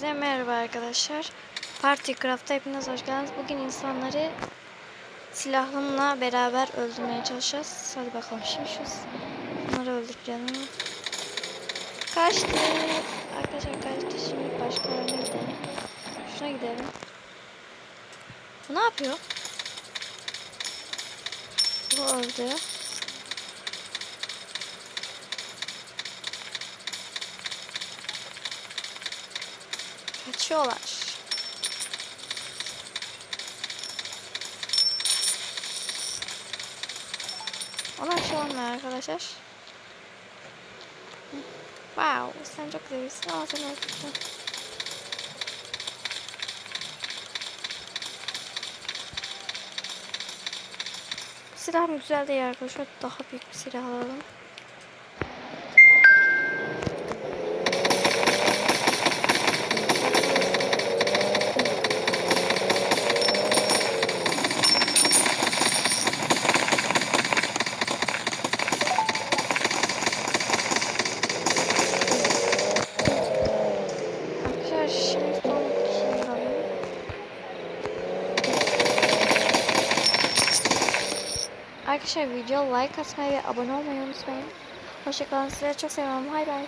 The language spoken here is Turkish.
Size merhaba arkadaşlar. Party Craft'a hepiniz hoş geldiniz. Bugün insanları silahımla beraber öldürmeye çalışacağız. Hadi bakalım şimdi bunları öldüreceğim. Kaçtı. Arkadaşlar kaçtı. Şimdi başka yerine. Şuna gidelim. Bu ne yapıyor? Bu öldü. Kaçıyorlar. Ona şey olmuyor arkadaşlar. Wow, sen çok güzelsin. Aa, sen öldürdün. Silahım güzel değil arkadaşlar. Daha büyük bir silah alalım. Alalım. Arkadaşlar video like atmayı ve abone olmayı unutmayın. Hoşçakalın. Sizleri çok seviyorum. Bay bay.